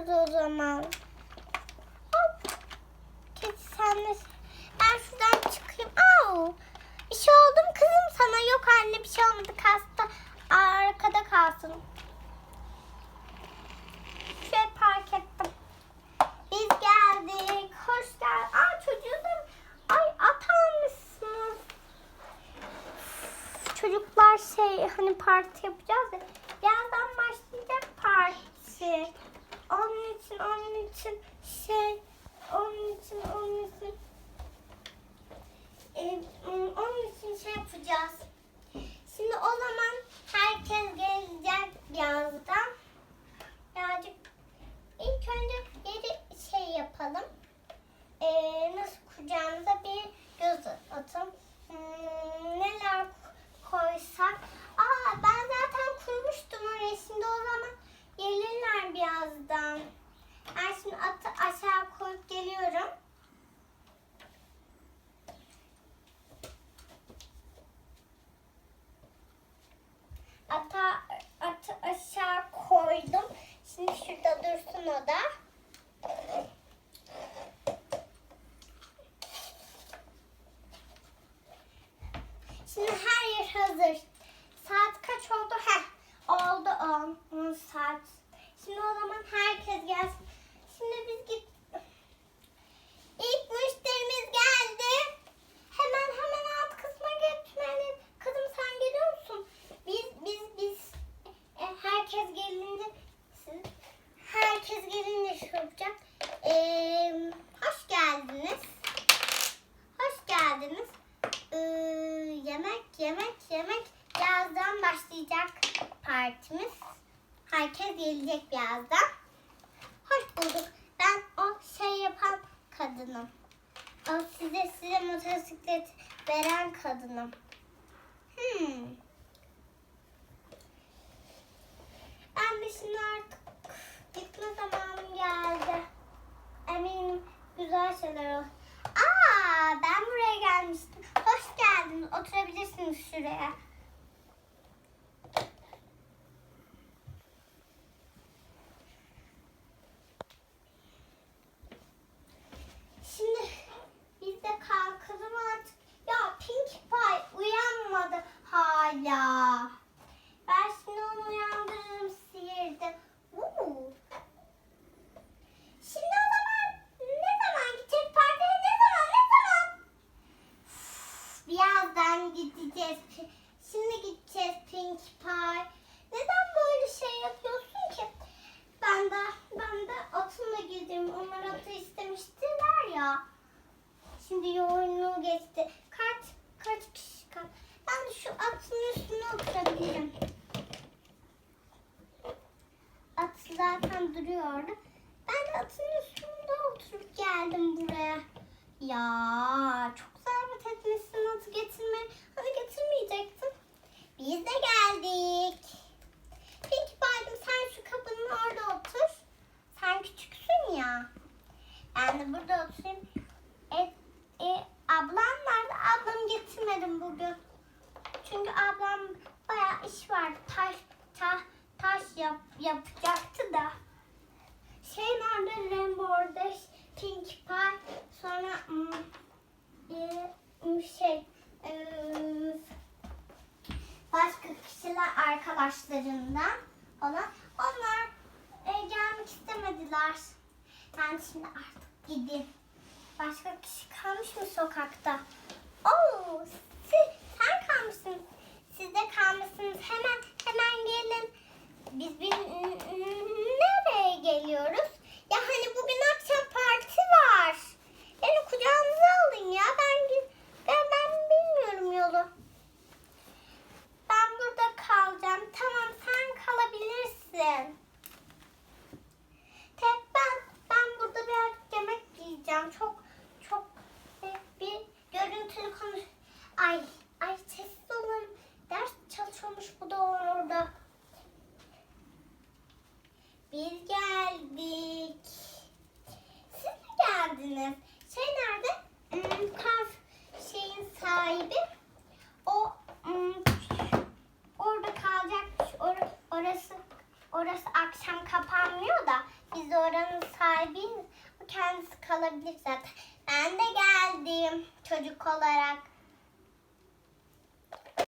gidiyoruz o zaman. Hop. Keçi sen de... Ben şuradan çıkayım. Au. Bir şey oldu mu kızım sana? Yok anne bir şey olmadı. Kasta arkada kalsın. Şöyle park ettim. Biz geldik. Hoş geldin. Aa çocuğu da... Ay at almışsınız. Çocuklar şey hani parti yapacağız ya. Birazdan başlayacak parti. Onun için onun için şey onun için onun için e, onun için şey yapacağız. Şimdi o zaman herkes gelecek birazdan. Birazcık ilk önce yeri şey yapalım. Ee, nasıl kuracağımıza bir göz atın. Hmm, neler koysak. Aa ben zaten kurmuştum orayı. Şimdi o zaman gelirler birazdan. Ben şimdi atı aşağı koyup geliyorum. Ata, atı aşağı koydum. Şimdi şurada dursun o da. Şimdi her yer hazır. Saat kaç oldu? Heh, oldu 10. 10 saat. Şimdi o zaman herkes gelsin. Şimdi biz git. İlk müşterimiz geldi. Hemen hemen alt kısma gitmeliyiz. Kızım sen geliyor musun? Biz biz biz e, herkes gelince herkes gelince şey yapacak. Ee, hoş geldiniz. Hoş geldiniz. Yemek, yemek. Birazdan başlayacak partimiz. Herkes gelecek birazdan. Hoş bulduk. Ben o şey yapan kadınım. O size size motosiklet veren kadınım. Hmm. Ben de şimdi artık gitme zamanım geldi. Eminim güzel şeyler olur. Aa, ben buraya gelmiştim. Hoş geldiniz. Oturabilirsiniz şuraya. Şimdi biz de kalkalım artık. Ya Pink Pie uyanmadı hala. Ben şimdi onu uyandırırım sihirde. Uuu. Şimdi o zaman ne zaman gidecek partiye ne zaman ne zaman? Üf, Birazdan gideceğiz. Şimdi gideceğiz Pink Pie. Neden böyle şey yapıyorsun ki? Ben de ben de atımla girdim. Onlar atı istemiştiler ya. Şimdi yoğunluğu geçti. Kaç kaç kişi kal? Ben de şu atın üstüne oturabilirim. At zaten duruyordu. Ben de atın üstünde oturup geldim buraya. Ya çok zahmet etmişsin atı getirme. Hani getirmeyecektin. Biz de geldik. Peki Baydım sen şu kapının orada otur. Sen küçüksün ya. De burada oturayım. E, e, ablam nerede? Ablamı getirmedim bugün. Çünkü ablam bayağı iş var. Taş, ta, taş yap, yapacaktı da. Şey nerede? Rainbow Dash, Pink Pie, sonra hmm, e, şey e, başka kişiler arkadaşlarından olan onlar e, gelmek istemediler. Ben şimdi artık gideyim. Başka kişi kalmış mı sokakta? Oo, siz, sen kalmışsın. Siz de kalmışsınız. Hemen hemen gelin. Biz bir nereye geliyoruz? Ya hani bugün akşam parti var. Beni kucağınıza alın ya. Ben gi- ben ben bilmiyorum yolu. Ben burada kalacağım. Tamam sen kalabilirsin. Tek ben ben burada birazcık yemek yiyeceğim. Çok çok e, bir görüntülü konuş. Ay ay sessiz olun. Ders çalışıyormuş bu da orada. Biz geldik. Siz mi geldiniz? Şey nerede? Hmm, kaf şeyin sahibi. O hmm, orada kalacakmış. Or- orası orası akşam kapanmıyor da Biz oranın sahibiyiz. Kendisi kalabilir zaten. Ben de geldim çocuk olarak.